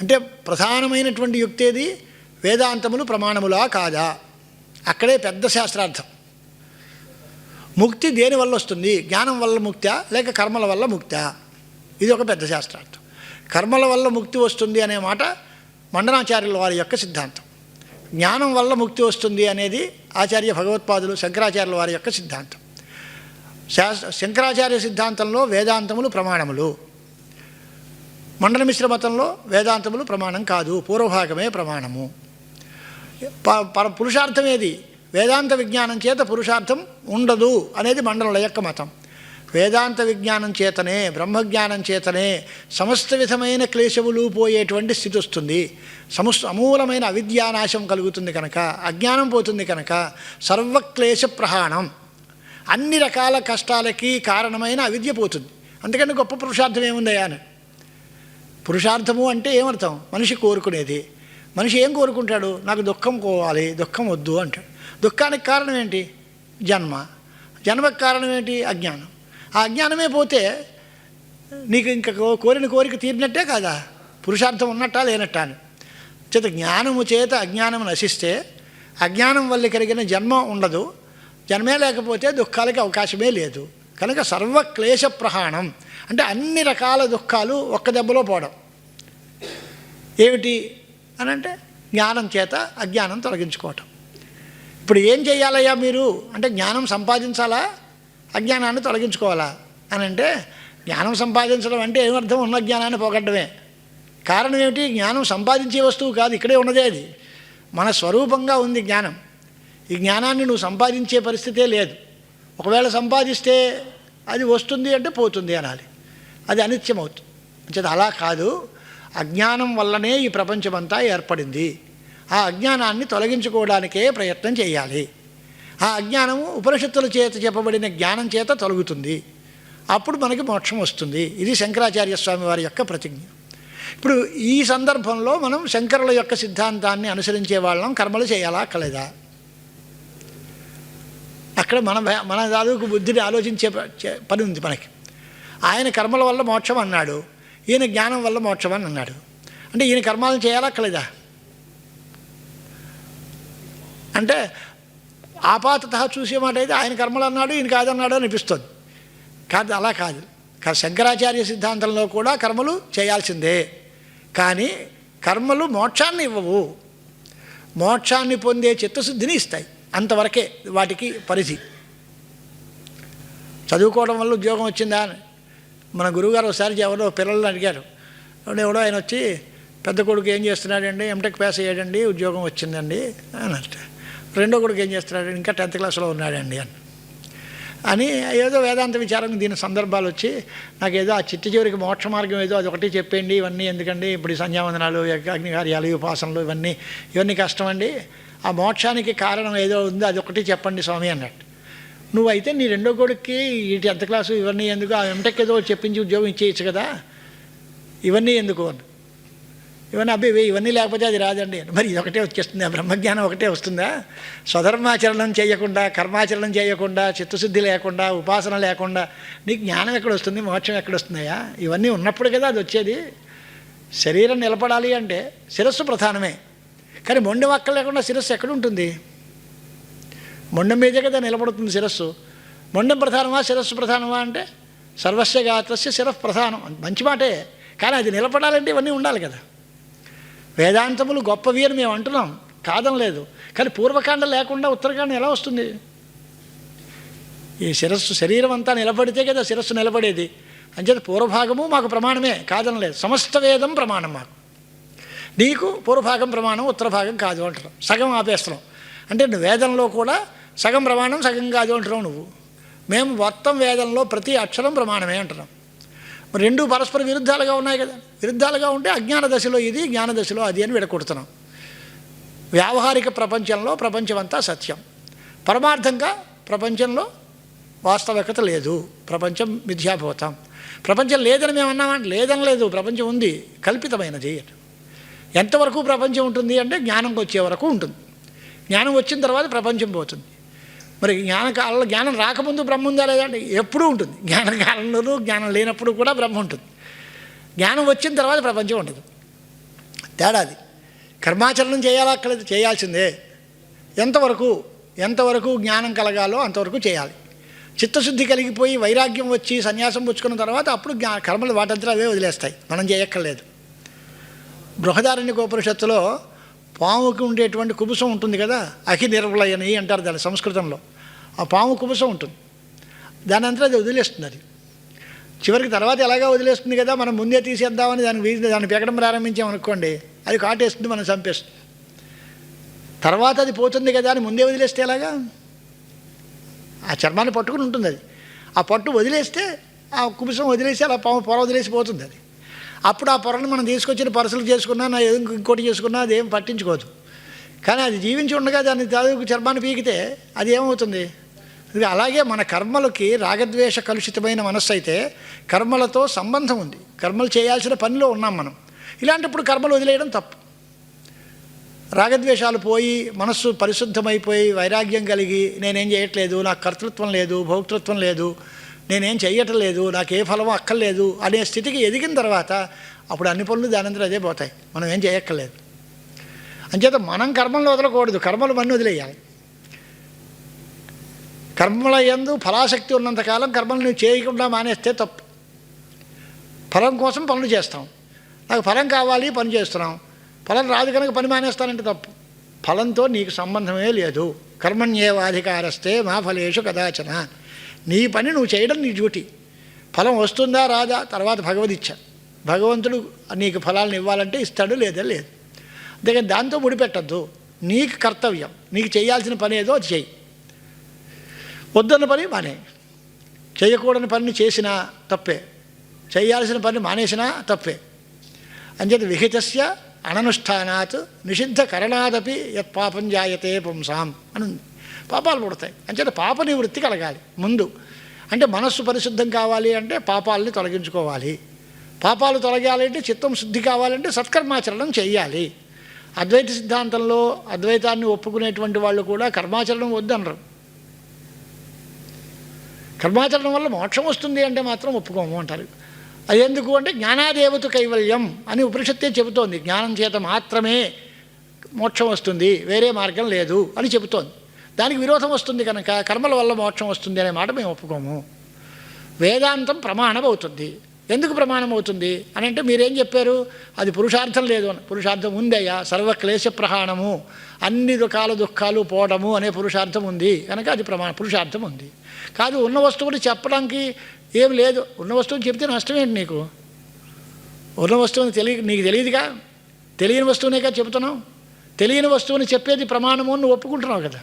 అంటే ప్రధానమైనటువంటి యుక్తి ఏది? వేదాంతములు ప్రమాణములా కాదా? అక్కడే పెద్ద శాస్త్రార్థం. ముక్తి దేని వల్ల వస్తుంది? జ్ఞానం వల్ల ముక్తా? లేక కర్మల వల్ల ముక్తా? ఇది ఒక పెద్ద శాస్త్రార్థం. కర్మల వల్ల ముక్తి వస్తుంది అనే మాట మండనాచార్యుల వారి యొక్క సిద్ధాంతం. జ్ఞానం వల్ల ముక్తి వస్తుంది అనేది ఆచార్య భగవత్పాదులు శంకరాచార్యుల వారి యొక్క సిద్ధాంతం. శాస్త్ర శంకరాచార్య సిద్ధాంతంలో వేదాంతములు ప్రమాణములు. మండల మిశ్ర మతంలో వేదాంతములు ప్రమాణం కాదు పూర్వభాగమే ప్రమాణము. ప- పర పురుషార్థం ఏది? వేదాంత విజ్ఞానం చేత పురుషార్థం ఉండదు అనేది మండల యొక్క మతం. వేదాంత విజ్ఞానం చేతనే బ్రహ్మజ్ఞానం చేతనే సమస్త విధమైన క్లేశములు పోయేటువంటి స్థితి వస్తుంది. సమస్ అమూలమైన అవిద్యానాశం కలుగుతుంది కనుక అజ్ఞానం పోతుంది కనుక సర్వక్లేశ ప్రహాణం. అన్ని రకాల కష్టాలకి కారణమైన అవిద్య పోతుంది. అందుకని గొప్ప పురుషార్థం ఏముందయ్యా అని? పురుషార్థము అంటే ఏమర్థం? మనిషి కోరుకునేది. మనిషి ఏం కోరుకుంటాడు? నాకు దుఃఖం పోవాలి దుఃఖం వద్దు అంటాడు. దుఃఖానికి కారణం ఏంటి? జన్మ. జన్మకు కారణం ఏంటి? అజ్ఞానం. ఆ అజ్ఞానమే పోతే నీకు ఇంకా కో- కోరిన కోరిక తీరినట్టే కాదా? పురుషార్థం ఉన్నట్టా లేనట్టా అని. చేత జ్ఞానము చేత అజ్ఞానం నశిస్తే అజ్ఞానం వల్ల కలిగిన జన్మ ఉండదు. జన్మే లేకపోతే దుఃఖాలకి అవకాశమే లేదు. కనుక సర్వక్లేశ ప్రహాణం అంటే అన్ని రకాల దుఃఖాలు ఒక్క దెబ్బలో పోవడం. ఏమిటి అని అంటే జ్ఞానం చేత అజ్ఞానం తొలగించుకోవటం. ఇప్పుడు ఏం చేయాలయ్యా మీరు? అంటే జ్ఞానం సంపాదించాలా? అజ్ఞానాన్ని తొలగించుకోవాలా? అని అంటే జ్ఞానం సంపాదించడం అంటే ఏమర్థం ఉన్న జ్ఞానాన్ని పోగొట్టడమే. కారణం ఏమిటి? జ్ఞానం సంపాదించే వస్తువు కాదు ఇక్కడే ఉన్నదే అది. మన స్వరూపంగా ఉంది జ్ఞానం. ఈ జ్ఞానాన్ని నువ్వు సంపాదించే పరిస్థితే లేదు. ఒకవేళ సంపాదిస్తే అది వస్తుంది అంటే పోతుంది అనాలి. అది అనిత్యం అవుతుంది అలా కాదు. అజ్ఞానం వల్లనే ఈ ప్రపంచమంతా ఏర్పడింది. ఆ అజ్ఞానాన్ని తొలగించుకోవడానికే ప్రయత్నం చేయాలి. ఆ అజ్ఞానము ఉపనిషత్తుల చేత చెప్పబడిన జ్ఞానం చేత తొలగుతుంది. అప్పుడు మనకి మోక్షం వస్తుంది. ఇది శంకరాచార్య స్వామి వారి యొక్క ప్రతిజ్ఞ. ఇప్పుడు ఈ సందర్భంలో మనం శంకరుల యొక్క సిద్ధాంతాన్ని అనుసరించే వాళ్ళం కర్మలు చేయాలా కలదా? అక్కడ మన మన దాదాపు బుద్ధిని ఆలోచించే ప- పని ఉంది మనకి. ఆయన కర్మల వల్ల మోక్షం అన్నాడు ఈయన జ్ఞానం వల్ల మోక్షం అని అన్నాడు. అంటే ఈయన కర్మాలను చేయాలక్కలేదా అంటే ఆపాతత చూసే మాట అయితే ఆయన కర్మలు అన్నాడు ఈయన కాదన్నాడు అనిపిస్తుంది. కాదు అలా కాదు. కా- శంకరాచార్య సిద్ధాంతంలో కూడా కర్మలు చేయాల్సిందే. కానీ కర్మలు మోక్షాన్ని ఇవ్వవు. మోక్షాన్ని పొందే చిత్తశుద్ధిని ఇస్తాయి. అంతవరకే వాటికి పరిధి. చదువుకోవడం వల్ల ఉద్యోగం వచ్చిందా అని. మన గురువుగారు ఒకసారి ఎవరో పిల్లల్ని అడిగారు. ఎవడో ఆయన వచ్చి పెద్ద కొడుకు ఏం చేస్తున్నాడండి? ఎంటెక్ పాస్ అయ్యాడండి ఉద్యోగం వచ్చిందండి అని అంటే. రెండో కొడుకు ఏం చేస్తున్నాడు? ఇంకా టెన్త్ క్లాస్లో ఉన్నాడండి అని. అని ఏదో వేదాంత విచారం దీని సందర్భాలు వచ్చి నాకు ఏదో ఆ చిట్టి చివరికి మోక్ష మార్గం ఏదో అది ఒకటి చెప్పండి ఇవన్నీ ఎందుకండి? ఇప్పుడు సంధ్యావందనాలు అగ్నికార్యాలు ఉపాసనలు ఇవన్నీ ఇవన్నీ కష్టమండి. ఆ మోక్షానికి కారణం ఏదో ఉంది అది ఒకటి చెప్పండి స్వామి అన్నట్టు. నువ్వైతే నీ రెండో కొడుక్కి ఈ టెన్త్ క్లాసు ఇవన్నీ ఎందుకు? ఆ ఎంటెక్ ఏదో చెప్పించి ఉద్యోగం ఇచ్చేయచ్చు కదా. ఇవన్నీ ఎందుకు? అని ఇవన్నీ అబ్బాయి ఇవన్నీ లేకపోతే అది రాదండి. మరి ఇది ఒకటే వచ్చేస్తుందా? బ్రహ్మజ్ఞానం ఒకటే వస్తుందా? స్వధర్మాచరణం చేయకుండా కర్మాచరణం చేయకుండా చిత్తశుద్ధి లేకుండా ఉపాసన లేకుండా నీకు జ్ఞానం ఎక్కడ వస్తుంది? మోక్షం ఎక్కడ వస్తుందయా ఇవన్నీ ఉన్నప్పుడు కదా అది వచ్చేది. శరీరం నిలబడాలి అంటే శిరస్సు ప్రధానమే. కానీ మొండి వక్కలు లేకుండా శిరస్సు ఎక్కడ ఉంటుంది? మొండం మీదే కదా నిలబడుతుంది శిరస్సు. మొండం ప్రధానమా? శిరస్సు ప్రధానమా అంటే సర్వస్య గాత్రస్య శిరః ప్రధానం. మంచి మాటే. కానీ అది నిలబడాలంటే ఇవన్నీ ఉండాలి కదా. వేదాంతములు గొప్పవి అని మేము అంటున్నాం. కాదం లేదు కానీ పూర్వకాండ లేకుండా ఉత్తరకాండ ఎలా వస్తుంది? ఈ శిరస్సు శరీరం అంతా నిలబడితే కదా శిరస్సు నిలబడేది. అంచేత పూర్వభాగము మాకు ప్రమాణమే. కాదం లేదు సమస్త వేదం ప్రమాణం మాకు. నీకు పూర్వభాగం ప్రమాణం ఉత్తర భాగం కాదు అంటున్నాం. సగం ఆపేస్తున్నాం. అంటే నువ్వు వేదంలో కూడా సగం ప్రమాణం సగం కాదు అంటున్నావు నువ్వు. మేము మొత్తం వేదంలో ప్రతి అక్షరం ప్రమాణమే అంటున్నాం. రెండు పరస్పర విరుద్ధాలుగా ఉన్నాయి కదా. విరుద్ధాలుగా ఉంటే అజ్ఞాన దశలో ఇది జ్ఞాన దశలో అది అని విడగొడుతున్నాం. వ్యావహారిక ప్రపంచంలో ప్రపంచమంతా సత్యం. పరమార్థంగా ప్రపంచంలో వాస్తవికత లేదు. ప్రపంచం మిథ్యాభూతం ప్రపంచం లేదని మేము అన్నామంటే లేదని లేదు ప్రపంచం ఉంది. కల్పితమైనది. ఎంతవరకు ప్రపంచం ఉంటుంది అంటే జ్ఞానంకి వచ్చే వరకు ఉంటుంది. జ్ఞానం వచ్చిన తర్వాత ప్రపంచం పోతుంది. మరి జ్ఞాన కాలంలో జ్ఞానం రాకముందు బ్రహ్మ ఉందా లేదా అంటే ఎప్పుడూ ఉంటుంది. జ్ఞానకాలంలోనూ జ్ఞానం లేనప్పుడు కూడా బ్రహ్మ ఉంటుంది. జ్ఞానం వచ్చిన తర్వాత ప్రపంచం ఉండదు తేడాది కర్మాచరణం చేయాలక్కలేదు చేయాల్సిందే. ఎంతవరకు ఎంతవరకు జ్ఞానం కలగాలో అంతవరకు చేయాలి. చిత్తశుద్ధి కలిగిపోయి వైరాగ్యం వచ్చి సన్యాసం పుచ్చుకున్న తర్వాత అప్పుడు జ్ఞా కర్మలు వాటంతా అవే వదిలేస్తాయి. మనం చేయక్కర్లేదు. బృహదారణ్యకోపనిషత్తులో పాముకి ఉండేటువంటి కుబుసం ఉంటుంది కదా అఖి నిర్వలయని అంటారు దాని సంస్కృతంలో. ఆ పాము కుబుసం ఉంటుంది. దాని అంతా అది వదిలేస్తుంది అది. చివరికి తర్వాత ఎలాగా వదిలేస్తుంది కదా మనం ముందే తీసేద్దామని దాన్ని వీధి దాన్ని పెకడం ప్రారంభించామనుకోండి అది కాటేస్తుంది మనం చంపేస్తుంది. తర్వాత అది పోతుంది కదా అని ముందే వదిలేస్తే ఎలాగా? ఆ చర్మాన్ని పట్టుకుని ఉంటుంది అది. ఆ పట్టు వదిలేస్తే ఆ కుబుసం వదిలేసి అలా పాము పొర వదిలేసి పోతుంది అది. అప్పుడు ఆ పొరను మనం తీసుకొచ్చిన పరసలు చేసుకున్నా నా ఏదో ఇంకోటి చేసుకున్నా అదేం పట్టించుకోదు. కానీ అది జీవించి ఉండగా దాన్ని దాదాపు చర్మాన్ని పీకితే అది ఏమవుతుంది? ఇది అలాగే మన కర్మలకి రాగద్వేష కలుషితమైన మనస్సు అయితే కర్మలతో సంబంధం ఉంది. కర్మలు చేయాల్సిన పనిలో ఉన్నాం మనం. ఇలాంటప్పుడు కర్మలు వదిలేయడం తప్పు. రాగద్వేషాలు పోయి మనస్సు పరిశుద్ధమైపోయి వైరాగ్యం కలిగి నేనేం చేయట్లేదు నాకు కర్తృత్వం లేదు భోక్తృత్వం లేదు నేనేం చెయ్యటలేదు లేదు ఫలం అక్కర్లేదు అనే స్థితికి ఎదిగిన తర్వాత అప్పుడు అన్ని పనులు దానంతరం అదే పోతాయి. మనం ఏం చేయక్కర్లేదు అంచేత మనం కర్మలను వదలకూడదు. కర్మలు మన్ని వదిలేయాలి. కర్మల యందు ఫలాశక్తి ఉన్నంతకాలం కర్మలు నువ్వు చేయకుండా మానేస్తే తప్పు. ఫలం కోసం పనులు చేస్తాం. నాకు ఫలం కావాలి పని చేస్తున్నాం. ఫలం రాదు కనుక పని మానేస్తానంటే తప్పు. ఫలంతో నీకు సంబంధమే లేదు. కర్మణ్యేవాధికారస్తే మా ఫలేషు కదాచన. నీ పని నువ్వు చేయడం నీ డ్యూటీ. ఫలం వస్తుందా రాదా? తర్వాత భగవదిచ్చ. భగవంతుడు నీకు ఫలాలను ఇవ్వాలంటే ఇస్తాడు లేదా లేదు. అందుకని దాంతో ముడిపెట్టద్దు. నీకు కర్తవ్యం. నీకు చేయాల్సిన పని ఏదో అది చెయ్యి వద్దన్న పని మానే. చేయకూడని పని చేసినా తప్పే. చేయాల్సిన పని మానేసినా తప్పే. అంచేత విహితస్య అననుష్ఠానాత్ నిషిద్ధ కరణాదపి యత్ పాపం జాయతే పుంసాం అని ఉంది పాపాలు పుడతాయి. అంచేత పాప నివృత్తి కలగాలి. ముందు. అంటే మనస్సు పరిశుద్ధం కావాలి అంటే పాపాలని తొలగించుకోవాలి. పాపాలు తొలగాలంటే చిత్తం శుద్ధి కావాలంటే సత్కర్మాచరణం చేయాలి. అద్వైత సిద్ధాంతంలో అద్వైతాన్ని ఒప్పుకునేటువంటి వాళ్ళు కూడా కర్మాచరణం వద్దనరు. కర్మాచరణం వల్ల మోక్షం వస్తుంది అంటే మాత్రం ఒప్పుకోము అంటారు. అది ఎందుకు అంటే జ్ఞానాదేవత కైవల్యం అని ఉపనిషత్తే చెబుతోంది. జ్ఞానం చేత మాత్రమే మోక్షం వస్తుంది. వేరే మార్గం లేదు అని చెబుతోంది. దానికి విరోధం వస్తుంది కనుక కర్మల వల్ల మోక్షం వస్తుంది అనే మాట మేము ఒప్పుకోము. వేదాంతం ప్రమాణం అవుతుంది ఎందుకు ప్రమాణం అవుతుంది అని అంటే మీరేం చెప్పారు? అది పురుషార్థం లేదు అని. పురుషార్థం ఉందయ్యా సర్వక్లేశ ప్రహాణము. అన్ని రకాల దుఃఖాలు పోవడము అనే పురుషార్థం ఉంది. కనుక అది ప్రమాణ పురుషార్థం ఉంది. కాదు ఉన్న వస్తువుని చెప్పడానికి ఏం లేదు. ఉన్న వస్తువుని చెప్తే నష్టం ఏంటి నీకు? ఉన్న వస్తువుని తెలియ నీకు తెలియదుగా? తెలియని వస్తువునేగా చెబుతున్నావు? తెలియని వస్తువుని చెప్పేది ప్రమాణము అని నువ్వు ఒప్పుకుంటున్నావు కదా.